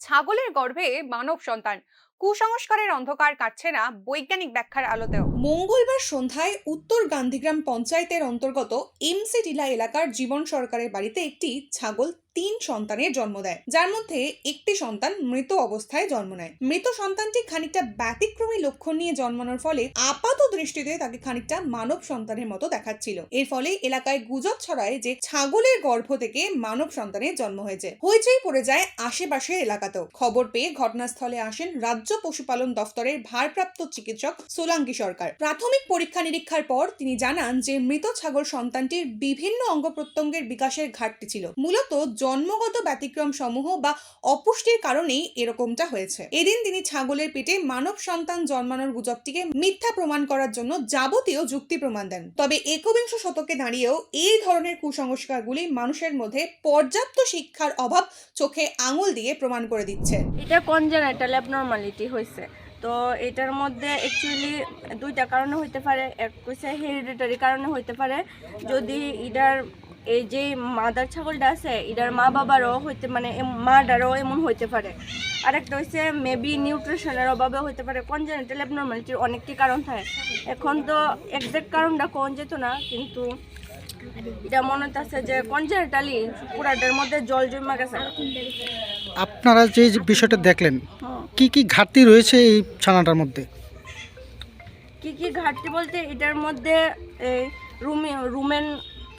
ছাগলের গর্ভে মানব সন্তান কুসংস্কারের অন্ধকার কাটছে না বৈজ্ঞানিক ব্যাখ্যার আলোতেও। মঙ্গলবার সন্ধ্যায় উত্তর গান্ধীগ্রাম পঞ্চায়েতের অন্তর্গত এমসি টিলা এলাকার জীবন সরকারের বাড়িতে একটি ছাগল তিন সন্তানের জন্ম দেয়। যার মধ্যে একটি সন্তান মৃত অবস্থায় জন্ম নেয়। মৃত সন্তানটি খানিকটা ব্যতিক্রমী লক্ষণ নিয়ে জন্মানোর ফলে আপাত দৃষ্টিতে তাকে খানিকটা মানব সন্তানের মতো দেখাচ্ছিল। এর ফলে এলাকায় গুজব ছড়ায় যে ছাগলের গর্ভ থেকে মানব সন্তানের জন্ম হয়েছে। হইচই পড়ে যায় আশেপাশের এলাকাতেও। খবর পেয়ে ঘটনাস্থলে আসেন রাজ্য পশুপালন দফতরের ভারপ্রাপ্ত চিকিৎসক সোলাঙ্কি সরকার। প্রাথমিক পরীক্ষা নিরীক্ষার পর তিনি জানান যে, মৃত ছাগল সন্তানটির বিভিন্ন অঙ্গ প্রত্যঙ্গের বিকাশের ঘাটতি ছিল। মূলত জন্মগত ব্যতিক্রম সমূহ বা অপুষ্টির কারণেই এরকমটা হয়েছে। এদিন তিনি ছাগলের পেটে মানব সন্তান জন্মানোর গুজবটিকে মিথ্যা প্রমাণ করার জন্য যাবতীয় যুক্তি প্রমাণ দেন। তবে একবিংশ শতকে দাঁড়িয়েও এই ধরনের কুসংস্কারগুলি মানুষের মধ্যে পর্যাপ্ত শিক্ষার অভাব চোখে আঙুল দিয়ে প্রমাণ করে দিচ্ছে। এটা কনজেনাইটাল অ্যাবনর্মালিটি হয়েছে। তো এটার মধ্যে অ্যাকচুয়ালি দুইটা কারণে হইতে পারে। এক হচ্ছে হেরিডিটারি কারণে হইতে পারে। যদি এটার এই যে মাদার ছাগলটা আছে এটার মা বাবারও হইতে মানে মাটারও এমন হইতে পারে। আরেকটা হচ্ছে মেবি নিউট্রিশনের অভাবে হইতে পারে। কনজেনাইটাল অ্যাবনর্মালিটির অনেকটি কারণ থাকে। এখন তো এক্সাক্ট কারণটা কোন যেত না কিন্তু এটা মনে হচ্ছে যে কনজেনাইটালি পুরাটার মধ্যে জল জমা গেছে। আপনারা যে বিষয়টা দেখলেন। কি কি ঘাটতি রয়েছে এই ছানাটার মধ্যে? কি কি ঘাটতি বলতে এটার মধ্যে এই রুমে রুমেন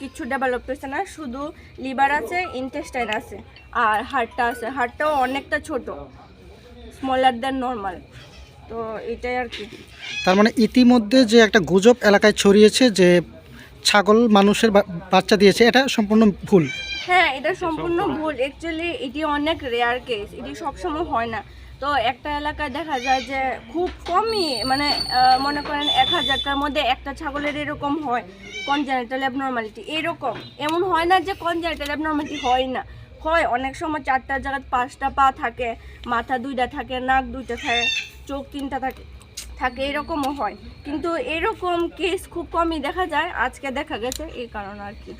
কিছু ডেভেলপ হয়েছে না শুধু লিভার আছে ইন্টেস্টাইন আছে আর হাড়টা আছে। হাড়টাও অনেকটা ছোট স্মলার দেন নর্মাল তো এটাই আর কি। তার মানে ইতিমধ্যে যে একটা গুজব এলাকায় ছড়িয়েছে যে ছাগল মানুষের বাচ্চা দিয়েছে এটা সম্পূর্ণ ভুল? হ্যাঁ এটা সম্পূর্ণ ভুল। অ্যাকচুয়ালি এটি অনেক রেয়ার কেস এটি সবসময় হয় না। তো একটা এলাকায় দেখা যায় যে খুব কমই মানে মনে করেন এক হাজারটার মধ্যে একটা ছাগলের এরকম হয় কনজেনাইটাল অ্যাবনর্মালিটি এরকম। এমন হয় না যে কনজেনাইটাল অ্যাবনর্মালিটি হয় না। হয় অনেক সময় চারটা জায়গায় পাঁচটা পা থাকে মাথা দুইটা থাকে নাক দুইটা থাকে চোখ তিনটা থাকে থাকে এরকমও হয়। কিন্তু এরকম কেস খুব কমই দেখা যায়। আজকে দেখা গেছে এই কারণে আর কি।